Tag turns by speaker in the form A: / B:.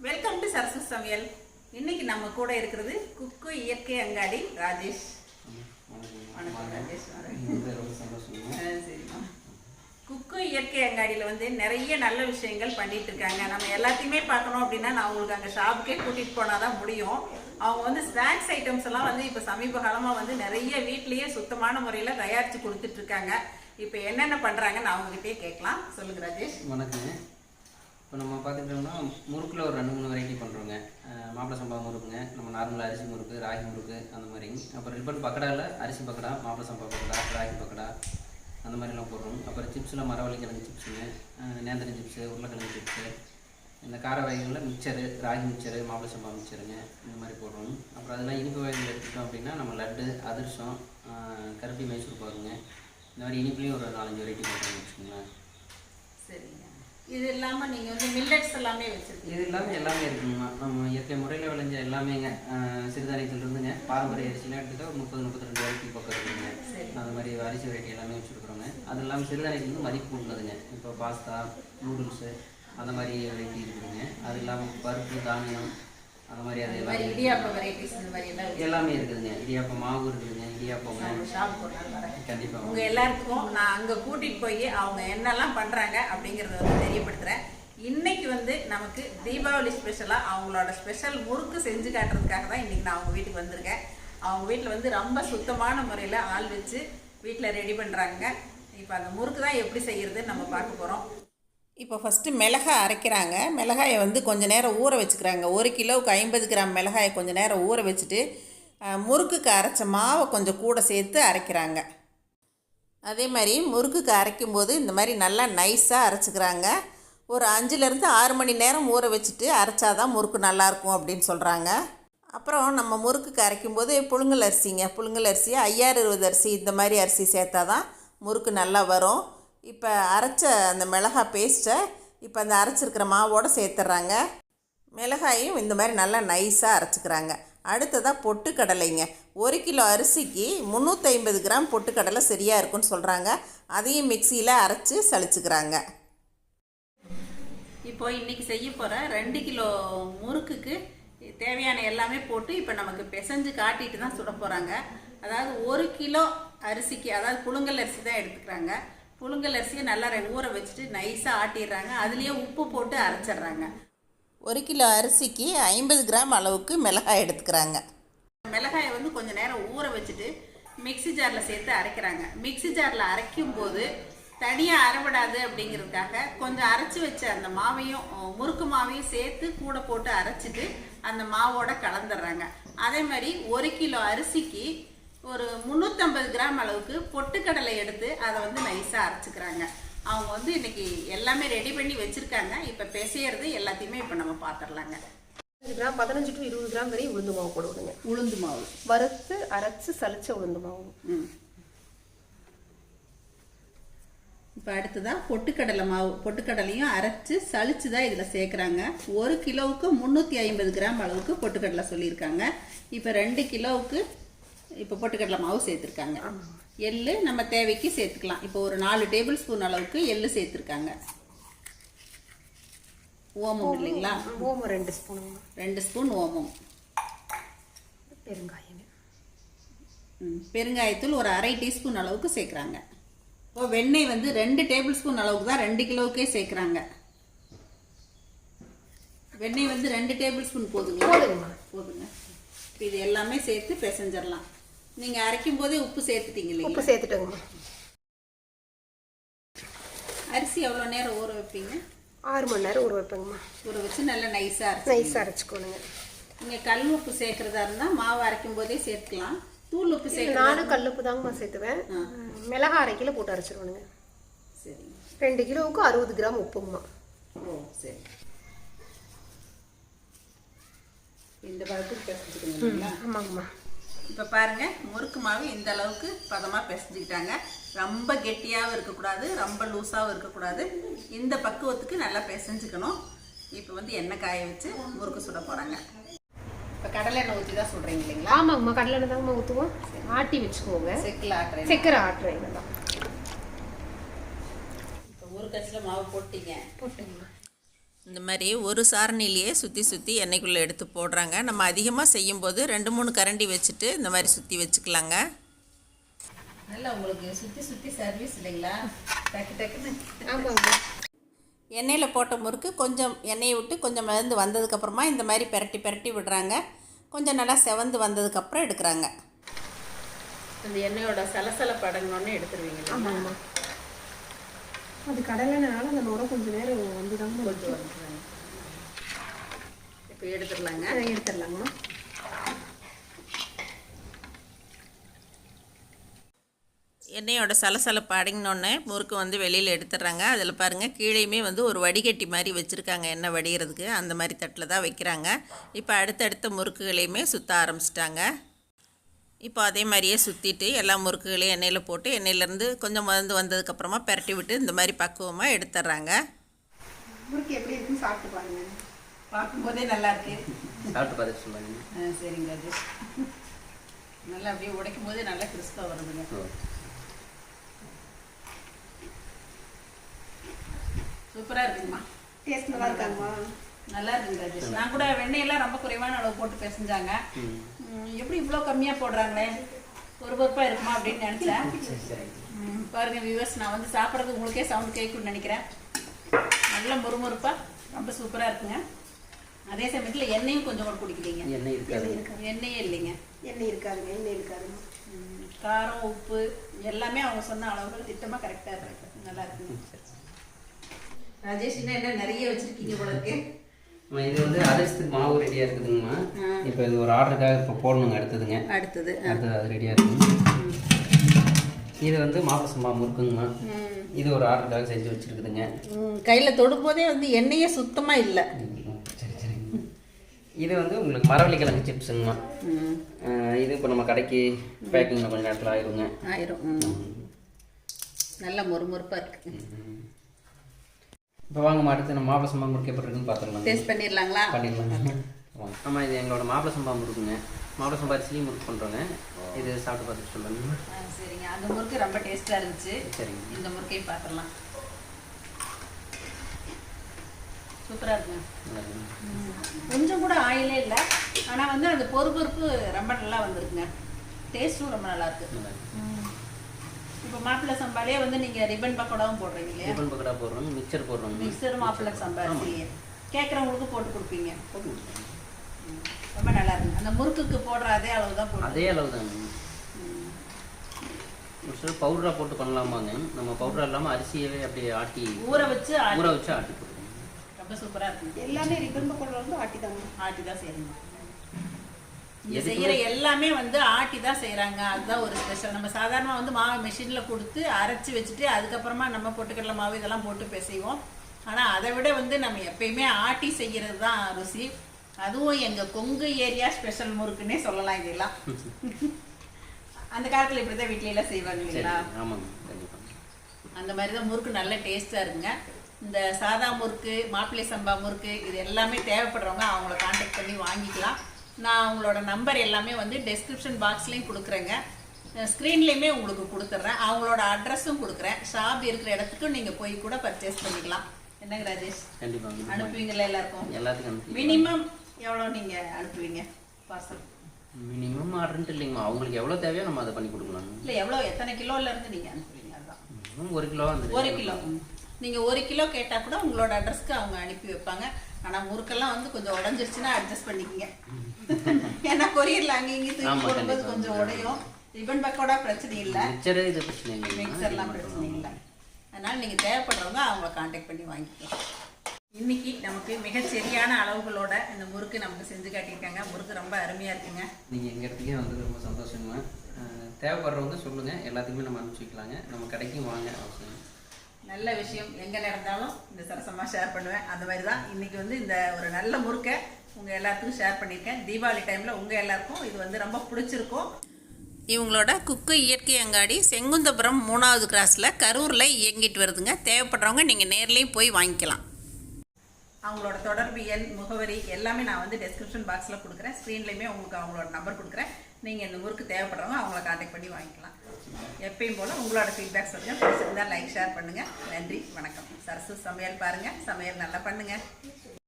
A: Welcome to Sarasu சமையல் இன்னைக்கு நம்ம கூட இருக்கிறது குக்கு இயற்கை அங்காடி ராஜேஷ். வணக்கம் ராஜேஷ். ஆ, சரிம்மா குக்கு இயற்கை அங்காடியில் வந்து நிறைய நல்ல விஷயங்கள் பண்ணிட்டு இருக்காங்க. நம்ம எல்லாத்தையுமே பார்க்கணும் அப்படின்னா நான் உங்களுக்கு அங்கே ஷாப்புக்கே கூட்டிகிட்டு போனால் தான் முடியும். அவங்க வந்து ஸ்நாக்ஸ் ஐட்டம்ஸ் எல்லாம் வந்து இப்போ சமீப காலமாக வந்து நிறைய வீட்லேயே சுத்தமான முறையில் தயாரித்து கொடுத்துட்டு இருக்காங்க. இப்போ என்னென்ன பண்ணுறாங்கன்னு அவங்ககிட்டயே கேட்கலாம். சொல்லுங்க ராஜேஷ்.
B: வணக்கங்க. இப்போ நம்ம பார்த்துக்கிட்டோம்னா முறுக்கில் ஒரு ரெண்டு மூணு வெரைட்டி பண்ணுறோங்க மாப்பிள சம்பா முறுக்குங்க நம்ம நார்மல் அரிசி முறுக்கு ராகி முறுக்கு அந்த மாதிரிங்க அப்புறம் ரிப்பன் பக்கடாவில் அரிசி பக்கடா மாப்பிள சம்பா பக்கடா ராகி பக்கடா அந்த மாதிரிலாம் போடுறோம். அப்புறம் சிப்ஸில் மரவள்ளி கிழங்கு சிப்ஸுங்க நேந்திரம் சிப்ஸு உருளைக்கிழங்கு சிப்ஸு இந்த கார வகைகளில் மிக்சரு ராகி மிக்சரு மாப்பிள சம்பா மிக்சருங்க இந்த மாதிரி போடுறோம். அப்புறம் அதெல்லாம் இனிப்பு வகைகள் எடுத்துட்டோம் அப்படின்னா நம்ம லட்டு அதிர்சம் கருப்பி மைசூர் பாருங்க இந்த மாதிரி இனிப்புலேயும் ஒரு நாலஞ்சு வெரைட்டி போடுறோம்னு வச்சுக்கோங்களேன்.
A: இது இல்லாமல் நீங்கள் வந்து மில்லட்ஸ் எல்லாமே வச்சுருக்கீங்க.
B: இது எல்லாமே எல்லாமே இருக்குங்கம்மா. நம்ம இயற்கை முறையில் விளைஞ்ச எல்லாமேங்க. அஹ் சிறுதானியத்துல இருந்துங்க. பாரம்பரிய அரிசிலாம் எடுத்துட்டா ஒரு முப்பது முப்பத்தி ரெண்டு வெரைட்டி பக்கம் இருக்குங்க.
A: சரி.
B: அந்த மாதிரி அரிசி வெரைட்டி எல்லாமே வச்சுருக்குறோங்க. அது இல்லாமல் சிறுதானியத்துல இருந்து மதிப்பு உள்ளதுங்க இப்போ பாஸ்தா நூடுல்ஸு அந்த மாதிரி வெரைட்டி இருக்குதுங்க. அது இல்லாமல் பருப்பு தானியம் அந்த மாதிரி அது எல்லாமே
A: இடியாப்ப வெரைட்டிஸ் இந்த மாதிரி எல்லாம்
B: எல்லாமே இருக்குதுங்க. இடியாப்பம் மாவு இருக்குதுங்க.
A: வரேன்
B: கண்டிப்பாக
A: உங்க எல்லாத்துக்கும் நான் அங்க கூட்டிட்டு போய் அவங்க என்னெல்லாம் பண்றாங்க அப்படிங்கறத வந்து தெரியப்படுத்துறேன். இன்னைக்கு வந்து நமக்கு தீபாவளி ஸ்பெஷலா அவங்களோட ஸ்பெஷல் முறுக்கு செஞ்சு காட்டுறதுக்காக தான் இன்னைக்கு நான் அவங்க வீட்டுக்கு வந்திருக்கேன். அவங்க வீட்டில் வந்து ரொம்ப சுத்தமான முறையில் ஆள் வச்சு வீட்டில் ரெடி பண்ணுறாங்க இப்போ அந்த முறுக்கு தான் எப்படி செய்யறதுன்னு நம்ம பார்க்க போகிறோம் இப்போ ஃபஸ்ட்டு மிளகாய் அரைக்கிறாங்க. மிளகாயை வந்து கொஞ்சம் நேரம் ஊற வச்சுக்கிறாங்க. ஒரு கிலோவுக்கு ஐம்பது கிராம் மிளகாயை கொஞ்சம் நேரம் ஊற வச்சுட்டு முறுக்குக்கு அரைச்ச மாவை கொஞ்சம் கூட சேர்த்து அரைக்கிறாங்க. அதே மாதிரி முறுக்குக்கு அரைக்கும் போது இந்த மாதிரி நல்லா நைஸாக அரைச்சிக்கிறாங்க. ஒரு அஞ்சுலேருந்து ஆறு மணி நேரம் ஊற வச்சுட்டு அரைச்சா தான் முறுக்கு நல்லாயிருக்கும் அப்படின்னு சொல்கிறாங்க அப்புறம் நம்ம முறுக்குக்கு அரைக்கும் போது புழுங்கல் அரிசிங்க. புழுங்கல் அரிசி ஐயாறு இருபது அரிசி இந்த மாதிரி அரிசி சேர்த்தா தான் முறுக்கு நல்லா வரும். இப்போ அரைச்ச அந்த மிளகாய் பேஸ்ட்டை இப்போ அந்த அரைச்சிருக்கிற மாவோடு சேர்த்துட்றாங்க. மிளகாயும் இந்த மாதிரி நல்லா நைஸாக அரைச்சிக்கிறாங்க. அடுத்ததாக பொட்டுக்கடலைங்க. ஒரு கிலோ அரிசிக்கு முந்நூற்றி ஐம்பது கிராம் பொட்டுக்கடலை சரியாக இருக்குன்னு சொல்கிறாங்க அதையும் மிக்சியில் அரைச்சி சளிச்சுக்கிறாங்க. இப்போ இன்றைக்கி செய்ய போகிற ரெண்டு கிலோ முறுக்குக்கு தேவையான எல்லாமே போட்டு இப்போ நமக்கு பிசைஞ்சு காட்டிட்டு தான் சுட போகிறாங்க அதாவது ஒரு கிலோ அரிசிக்கு அதாவது புழுங்கல் அரிசி தான் எடுத்துக்கிறாங்க. புழுங்கல் அரிசியை நல்லா ஊற வச்சுட்டு நைஸாக ஆட்டிடுறாங்க. அதுலேயே உப்பு போட்டு அரைச்சிடுறாங்க. ஒரு கிலோ அரிசிக்கு ஐம்பது கிராம் அளவுக்கு மிளகாய் எடுத்துக்கிறாங்க. மிளகாயை வந்து கொஞ்சம் நேரம் ஊற வச்சுட்டு மிக்ஸி ஜாரில் சேர்த்து அரைக்கிறாங்க. மிக்ஸி ஜாரில் அரைக்கும் போது தனியாக அரைவிடாது அப்படிங்கிறதுக்காக கொஞ்சம் அரைச்சி வச்ச அந்த மாவையும் முறுக்கு மாவையும் சேர்த்து கூட போட்டு அரைச்சிட்டு அந்த மாவோட கலந்துடுறாங்க. அதே மாதிரி ஒரு கிலோ அரிசிக்கு ஒரு முந்நூற்றம்பது கிராம் அளவுக்கு பொட்டுக்கடலை எடுத்து அதை வந்து நைஸாக அரைச்சிக்கிறாங்க. அவங்க வந்து இன்னைக்கு எல்லாமே ரெடி பண்ணி வச்சுருக்காங்க. இப்போ பிசையறது எல்லாத்தையுமே இப்போ நம்ம பார்த்துடலாங்க
C: கிராம் பதினஞ்சு டு இருபது கிராம் வரை உளுந்து மாவு போடுவோங்க.
A: உளுந்து மாவு.
C: வறுத்து அரைச்சு சலிச்ச உளுந்து மாவு.
A: ம். இப்போ அடுத்ததாக பொட்டுக்கடலை மாவு. பொட்டுக்கடலையும் அரைச்சு சளிச்சு தான் இதில் சேர்க்குறாங்க. ஒரு கிலோவுக்கு முந்நூற்றி ஐம்பது கிராம் அளவுக்கு பொட்டுக்கடலை சொல்லியிருக்காங்க. இப்போ ரெண்டு கிலோவுக்கு இப்போ பொட்டுக்கடலை மாவு சேர்த்துருக்காங்க. எள்ளு நம்ம தேவைக்கு சேர்த்துக்கலாம். இப்போ ஒரு நாலு டேபிள் ஸ்பூன் அளவுக்கு எள்ளு சேர்த்துருக்காங்க. ஓமம் இல்லைங்களா?
C: ஓமம் ரெண்டு ஸ்பூனுங்க
A: ரெண்டு ஸ்பூன் ஓமம்.
C: பெருங்காயம்.
A: ம், பெருங்காயத்தூள் ஒரு அரை டீஸ்பூன் அளவுக்கு சேர்க்குறாங்க. இப்போ வெண்ணெய் வந்து ரெண்டு டேபிள் ஸ்பூன் அளவுக்கு தான் ரெண்டு கிலோவுக்கே சேர்க்குறாங்க. வெண்ணெய் வந்து ரெண்டு டேபிள் ஸ்பூன் போதுங்களா. போதுங்க. இப்போ இது எல்லாமே சேர்த்து பிசைஞ்சிடலாம் நீங்கள் அரைக்கும் போதே உப்பு சேர்த்துட்டீங்க
C: உப்பு
A: இல்லைங்களா
C: சேர்த்துட்டோங்கம்மா
A: அரிசி எவ்வளோ நேரம் ஊற வைப்பீங்க?
C: ஆறு மணி நேரம் ஊற வைப்பேங்கம்மா.
A: ஊற வச்சு நல்லா நைஸாக அரைச்சி
C: நைஸாக அரைச்சிக்கோணுங்க.
A: நீங்கள் கல் உப்பு சேர்க்குறதா இருந்தால் மாவு அரைக்கும் போதே சேர்த்துக்கலாம். தூள் உப்பு சேர்க்குறதா
C: நானும் கல்லுப்பு தாங்கம்மா சேர்த்துவேன். மிளகாய் அரை கிலோ போட்டு அரைச்சிருவேனுங்க.
A: சரிங்க
C: ரெண்டு கிலோவுக்கு அறுபது கிராம் உப்புங்கம்மா.
A: ஓ சரி. இந்த பதத்துக்கு பிசைஞ்சுக்கணும் இல்லைங்களா?
C: ஆமாங்கம்மா.
A: இப்போ பாருங்க முறுக்கு மாவு இந்த அளவுக்கு பதமாக பிசைஞ்சுக்கிட்டாங்க. ரொம்ப கெட்டியாகவும் இருக்கக்கூடாது ரொம்ப லூஸாகவும் இருக்கக்கூடாது. இந்த பக்குவத்துக்கு நல்லா பிசைஞ்சுக்கணும். இப்போ வந்து எண்ணெய் காய வச்சு முறுக்கு சுட போகிறாங்க இப்போ கடலை எண்ணெய் ஊற்றி தான் சுடுறீங்க இல்லைங்களா?
C: ஆமாங்கம்மா கடலை எண்ணெய் தாங்கம்மா ஊற்றுவோம் ஆட்டி வச்சுக்கோங்க.
A: செக்கில் ஆட்டுறேன்
C: சக்கரை ஆட்டுறேன் தான்.
A: இப்போ ஒரு கச்சில் மாவு போட்டீங்க.
C: போட்டுங்கம்மா.
A: இந்த மாதிரி ஒரு சாரணிலேயே சுற்றி சுற்றி எண்ணெய்க்குள்ளே எடுத்து போடுறாங்க. நம்ம அதிகமாக செய்யும்போது ரெண்டு மூணு கரண்டி வச்சுட்டு இந்த மாதிரி சுற்றி வச்சுக்கலாங்க. நல்லா உங்களுக்கு சுற்றி சுற்றி சர்வீஸ் இல்லைங்களா? டக்கு டக்குன்னு.
C: ஆமாங்க.
A: எண்ணெயில் போட்ட முறுக்கு கொஞ்சம் எண்ணெயை விட்டு கொஞ்சம் மிதந்து வந்ததுக்கப்புறமா இந்த மாதிரி பெரட்டி பெரட்டி விடுறாங்க. கொஞ்சம் நல்லா செவந்து வந்ததுக்கப்புறம் எடுக்கிறாங்க. அந்த எண்ணெயோட சலசலப்பு அடங்கினோடனே எடுத்துருவீங்க
C: ஆமாம் ஆமாம் அது கடலைனால அந்த நுரை கொஞ்சம் நேரம் வந்து தான்
A: கொஞ்சம் இப்போ எடுத்துடலாங்க.
C: எடுத்துடலாங்கம்மா
A: எண்ணெயோட சலசலப்பு அடங்கினோடனே முறுக்கு வந்து வெளியில் எடுத்துடுறாங்க. அதில் பாருங்கள் கீழேயுமே வந்து ஒரு வடிகட்டி மாதிரி வச்சுருக்காங்க எண்ணெய் வடிகிறதுக்கு. அந்த மாதிரி தட்டில் தான் வைக்கிறாங்க. இப்போ அடுத்தடுத்த முறுக்குகளையுமே சுற்ற ஆரம்பிச்சிட்டாங்க. இப்போ அதே மாதிரியே சுற்றிட்டு எல்லா முறுக்குகளையும் எண்ணெயில் போட்டு எண்ணெயிலேருந்து கொஞ்சம் மருந்து வந்ததுக்கப்புறமா பெரட்டி விட்டு இந்த மாதிரி பக்குவமாக எடுத்துட்றாங்க
C: முறுக்கு எப்படி இருக்குன்னு சாப்பிட்டு பாருங்க.
A: பார்க்கும்போதே நல்லா இருக்கு.
B: சாப்பிட்டு பார்த்துட்டு சொல்லுங்க
A: சரிங்க ராஜேஷ் நல்லா அப்படியே உடைக்கும் போதே நல்லா கிறிஸ்பாக வருதுங்க. சூப்பராக இருக்குங்கம்மா.
C: டேஸ்ட் நல்லா இருக்காங்கம்மா.
A: நல்லா இருக்குங்க ராஜேஷ். நான் கூட வெண்ணெயெல்லாம் ரொம்ப குறைவான அளவு போட்டு பிசைஞ்சாங்க. எப்படி இவ்வளோ கம்மியாக போடுறாங்களே? ஒரு பொறுப்பாக இருக்குமா அப்படின்னு நினச்சேன். பாருங்க வியூவர்ஸ் நான் வந்து சாப்பிட்றது உங்களுக்கே சவுண்ட் கேட்கும்னு நினைக்கிறேன். நல்ல முறுமுறுப்பாக ரொம்ப சூப்பராக இருக்குங்க. அதே சமயத்தில் எண்ணெயும் கொஞ்சம் கூட குடிக்கிறீங்க
B: எண்ணெய் இருக்காது.
A: எண்ணெயே இல்லைங்க.
C: எண்ணெய் இருக்காதுங்க எண்ணெய் இருக்காதுங்க
A: காரம் உப்பு எல்லாமே அவங்க சொன்ன அளவுகள் திட்டமாக கரெக்டாக இருக்கு. நல்லா இருக்குங்க. ராஜேஷ் இன்னும் என்ன நிறைய வச்சிருக்கீங்க போல இருக்கு.
B: அம்மா, இது வந்து அரைச்சதுக்கு மாவு ரெடியாக இருக்குதுங்கம்மா. இப்போ இது ஒரு ஆர்டருக்காக இப்போ போடணுங்க அடுத்ததுங்க.
A: அடுத்தது
B: அடுத்தது அது ரெடியாக இருக்குங்க இது வந்து மாப்பிள சம்பா முறுக்குங்கம்மா. இது ஒரு ஆர்டருக்காக செஞ்சு வச்சுருக்குதுங்க.
A: கையில் தொடும்போதே வந்து எண்ணெயே சுத்தமாக இல்லை.
B: சரி சரி. இது வந்து உங்களுக்கு மரவள்ளி கிழங்கு சிப்ஸுங்கம்மா இது இப்போ நம்ம கடைக்கு பேக்கிங்கில் கொஞ்சம் நேரத்தில் ஆயிருங்க.
A: ஆயிரும் நல்ல முறுமுறுப்பாக இருக்கு.
B: இப்போ வாங்கம்மா அடுத்து நம்ம மாப்பிள சம்பா முறுக்கு எப்படி இருக்குன்னு பார்த்துடலாம்
A: டேஸ்ட் பண்ணிடலாங்களா?
B: பண்ணிடலாம். ஆமாம் இது எங்களோட மாப்பிள சம்பா முறுக்குங்க. மாப்பிள சம்பா அரிசிலையும் முறுக்கு பண்ணுறோங்க இது சாப்பிட்டு பார்த்துட்டு சொல்லுங்க.
A: ஆ, சரிங்க. அந்த முறுக்கு ரொம்ப டேஸ்ட்டாக இருந்துச்சு.
B: சரிங்க.
A: இந்த முறுக்கையும் பார்த்துடலாம் சூப்பராக இருக்குங்க.
B: நல்லா இருக்குங்க.
A: கொஞ்சம் கூட ஆயிலே இல்லை. ஆனால் வந்து அந்த பொறுப்பொறுப்பு ரொம்ப நல்லா வந்திருக்குங்க. டேஸ்ட்டும் ரொம்ப நல்லா இருக்கு.
B: நல்லா இருக்கு.
A: இப்போ மாப்பிள்ளை சம்பாலே வந்து நீங்கள் ரிப்பன் பக்கோடாவும் போடுறீங்க இல்லையா?
B: டிஃபன் பக்கோடா போடுறோம் மிக்சர் போடுறோங்க
A: மிக்சர் மாப்பிள்ளை சம்பா. அரிசி கேட்குறவங்களுக்கு போட்டு கொடுப்பீங்க. ரொம்ப நல்லா இருக்கு அந்த முறுக்குக்கு போடுற அதே அளவு தான் போடுறோம்
B: அதே அளவு தாங்க ஒரு சில பவுடராக போட்டு பண்ணலாமாங்க. நம்ம பவுடர் இல்லாமல் அரிசியவே அப்படியே ஆட்டி
A: ஊற வச்சு ஆட்டி-
B: ஊற வச்சு ஆட்டி போடுவோம்.
A: ரொம்ப சூப்பராக இருக்கு
C: எல்லாமே ரிப்பன் பக்கோடா வந்து ஆட்டி தாங்க
A: ஆட்டி தான் செய்யணும். இங்க செய்யற எல்லாமே வந்து ஆட்டி தான் செய்றாங்க. அதுதான் ஒரு ஸ்பெஷல் நம்ம சாதாரணமா வந்து மாவு மெஷின்ல கொடுத்து அரைச்சு வச்சுட்டு அதுக்கப்புறமா நம்ம பொட்டுக்கடலை மாவு இதெல்லாம் போட்டு பிசைவோம். ஆனா அதை விட வந்து நம்ம எப்பயுமே ஆட்டி செய்யறது தான் ருசி. அதுவும் எங்க கொங்கு ஏரியா ஸ்பெஷல் முறுக்குன்னே சொல்லலாம் இதெல்லாம். அந்த காலத்துல இப்படிதான் வீட்ல எல்லாம் செய்வாங்க இல்லைங்களா? அந்த மாதிரி தான் முறுக்கு நல்ல டேஸ்ட்டாக இருக்குங்க. இந்த சாதா முறுக்கு மாப்பிள்ளை சம்பா முறுக்கு இது எல்லாமே தேவைப்படுறவங்க அவங்கள காண்டாக்ட் பண்ணி வாங்கிக்கலாம். நான் அவங்களோட நம்பர் எல்லாமே வந்து டெஸ்கிரிப்ஷன் பாக்ஸ்லேயும் கொடுக்குறேங்க. ஸ்க்ரீன்லேயுமே உங்களுக்கு கொடுத்துட்றேன் அவங்களோட அட்ரஸும் கொடுக்குறேன். ஷாப் இருக்கிற இடத்துக்கும் நீங்கள் போய் கூட பர்ச்சேஸ் பண்ணிக்கலாம். என்னங்க ராஜேஷ்?
B: கண்டிப்பாங்க
A: அனுப்புவீங்களா எல்லாருக்கும்?
B: எல்லாத்துக்கும்
A: மினிமம் எவ்வளோ நீங்கள் அனுப்புவீங்க? பார்சல்
B: மினிமம் ஆர்டர்ன்ட்டு இல்லைங்கம்மா. அவங்களுக்கு எவ்வளோ தேவையோ நம்ம அதை பண்ணி கொடுக்கலாம்.
A: இல்லை எவ்வளோ எத்தனை கிலோல இருந்து நீங்கள் அனுப்புவீங்க? அதுதான்
B: ஒரு கிலோ அந்த
A: ஒரு கிலோ. நீங்க ஒரு கிலோ கேட்டா கூட உங்களோட அட்ரஸ்க்கு அவங்க அனுப்பி வைப்பாங்க. ஆனா முறுக்கெல்லாம் வந்து கொஞ்சம் உடஞ்சிருச்சுன்னா அட்ஜஸ்ட் பண்ணிக்கங்க. ஏன்னா கொரியர்ல அங்க இங்க தூக்கி போடும்போது. கொஞ்சம் உடையும். ரிப்பன் பக்கோடா பிரச்சனை இல்ல.
B: மிக்சரே இது பிரச்சனை இல்லைங்க.
A: மிக்சர்லாம் பிரச்சனை இல்ல. அதனால நீங்க தேவைப்படுறவங்க அவங்கள காண்டாக்ட் பண்ணி வாங்கிக்கலாம். இன்னைக்கு நமக்கு மிகச் சரியான அளவுகளோட இந்த முறுக்கு நமக்கு செஞ்சு காட்டியிருக்காங்க. முறுக்கு ரொம்ப அருமையா இருக்குங்க.
B: நீங்கள் எங்கள் இடத்துக்கே வந்தது ரொம்ப சந்தோஷங்க. அஹ் தேவைப்படுறவங்க சொல்லுங்கள் எல்லாத்துக்குமே நம்ம அனுப்பிச்சி வைக்கலாங்க. நம்ம கடைக்கும் வாங்க அவசியம்
A: நல்ல விஷயம். எங்க நடந்தாலும் இந்த சரசமா ஷேர் பண்ணுவேன். அந்த மாதிரி தான் இன்னைக்கு வந்து இந்த ஒரு நல்ல முறுக்கை உங்க எல்லாத்துக்கும் ஷேர் பண்ணியிருக்கேன் தீபாவளி டைம்ல உங்க எல்லாருக்கும் இது வந்து ரொம்ப பிடிச்சிருக்கும். இவங்களோட குக்கு இயற்கை அங்காடி செங்குந்தபுரம் மூணாவது கிராஸில் கரூரில் இயங்கிட்டு வருதுங்க. தேவைப்படுறவங்க நீங்கள் நேர்லேயும் போய் வாங்கிக்கலாம். அவங்களோட தொடர்பு எண் முகவரி எல்லாமே நான் வந்து டெஸ்கிரிப்ஷன் பாக்ஸில் கொடுக்குறேன். ஸ்க்ரீன்லேயுமே உங்களுக்கு அவங்களோட நம்பர் கொடுக்குறேன். நீங்கள் இந்த ஊருக்கு தேவைப்படுறவங்க அவங்கள காண்டாக்ட் பண்ணி வாங்கிக்கலாம். எப்பயும் போல் உங்களோட ஃபீட்பேக் சொல்லுங்கள் பிடிச்சிருந்தா லைக் ஷேர் பண்ணுங்கள் நன்றி வணக்கம். சரசு சமையல் பாருங்கள் சமையல் நல்லா பண்ணுங்கள்